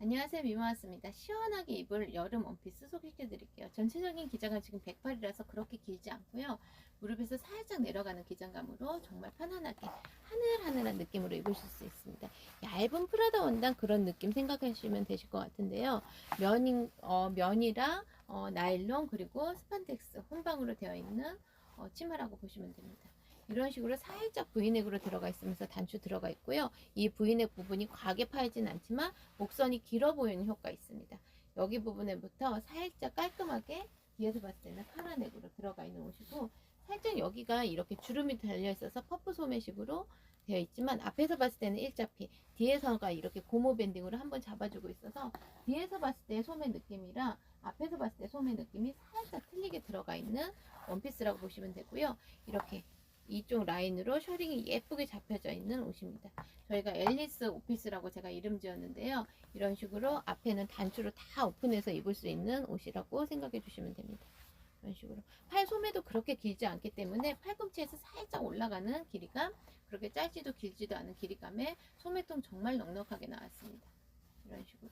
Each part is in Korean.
안녕하세요 미모았습니다. 시원하게 입을 여름 원피스 소개해 드릴게요. 전체적인 기장은 지금 108이라서 그렇게 길지 않고요. 무릎에서 살짝 내려가는 기장감으로 정말 편안하게 하늘하늘한 느낌으로 입으실 수 있습니다. 얇은 프라다 원단 그런 느낌 생각하시면 되실 것 같은데요. 면인, 어, 면이랑 어, 나일론 그리고 스판덱스 혼방으로 되어 있는 어, 치마라고 보시면 됩니다. 이런 식으로 살짝 V넥으로 들어가 있으면서 단추 들어가 있고요. 이 V넥 부분이 과하게 파이진 않지만 목선이 길어 보이는 효과 있습니다. 여기 부분에부터 살짝 깔끔하게 뒤에서 봤을 때는 파란 넥으로 들어가 있는 옷이고 살짝 여기가 이렇게 주름이 달려 있어서 퍼프 소매식으로 되어 있지만 앞에서 봤을 때는 일자피 뒤에서가 이렇게 고무 밴딩으로 한번 잡아주고 있어서 뒤에서 봤을 때 소매 느낌이랑 앞에서 봤을 때 소매 느낌이 살짝 틀리게 들어가 있는 원피스라고 보시면 되고요. 이렇게 이쪽 라인으로 셔링이 예쁘게 잡혀져 있는 옷입니다. 저희가 앨리스 오피스라고 제가 이름 지었는데요. 이런 식으로 앞에는 단추로 다 오픈해서 입을 수 있는 옷이라고 생각해 주시면 됩니다. 이런 식으로 팔 소매도 그렇게 길지 않기 때문에 팔꿈치에서 살짝 올라가는 길이감 그렇게 짧지도 길지도 않은 길이감에 소매통 정말 넉넉하게 나왔습니다. 이런 식으로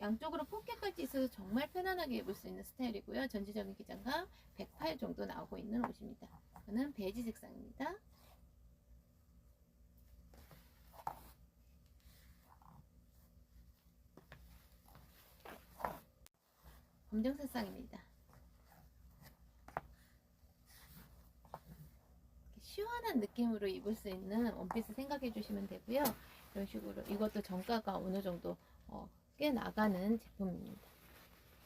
양쪽으로 포켓까지 있어서 정말 편안하게 입을 수 있는 스타일이고요. 전체적인 기장감 108 정도 나오고 있는 옷입니다. 이거는 베이지 색상입니다. 검정 색상입니다. 시원한 느낌으로 입을 수 있는 원피스 생각해 주시면 되고요. 이런 식으로 이것도 정가가 어느 정도 어, 꽤 나가는 제품입니다.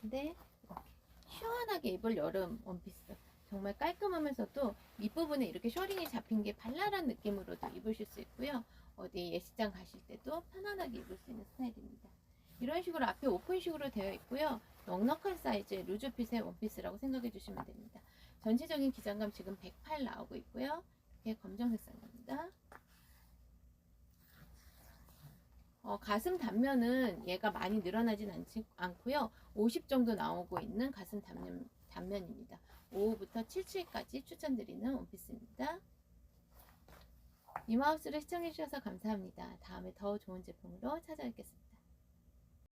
근데 이렇게 시원하게 입을 여름 원피스 정말 깔끔하면서도 밑부분에 이렇게 셔링이 잡힌 게 발랄한 느낌으로도 입으실 수 있고요. 어디 예식장 가실 때도 편안하게 입을 수 있는 스타일입니다. 이런 식으로 앞에 오픈식으로 되어 있고요. 넉넉한 사이즈의 루즈핏의 원피스라고 생각해 주시면 됩니다. 전체적인 기장감 지금 108 나오고 있고요. 이렇게 검정 색 상입니다. 어, 가슴 단면은 얘가 많이 늘어나진 않지, 않고요. 50 정도 나오고 있는 가슴 단면, 단면입니다. 5호부터 77까지 추천드리는 원피스입니다. 이마우스를 시청해주셔서 감사합니다. 다음에 더 좋은 제품으로 찾아뵙겠습니다.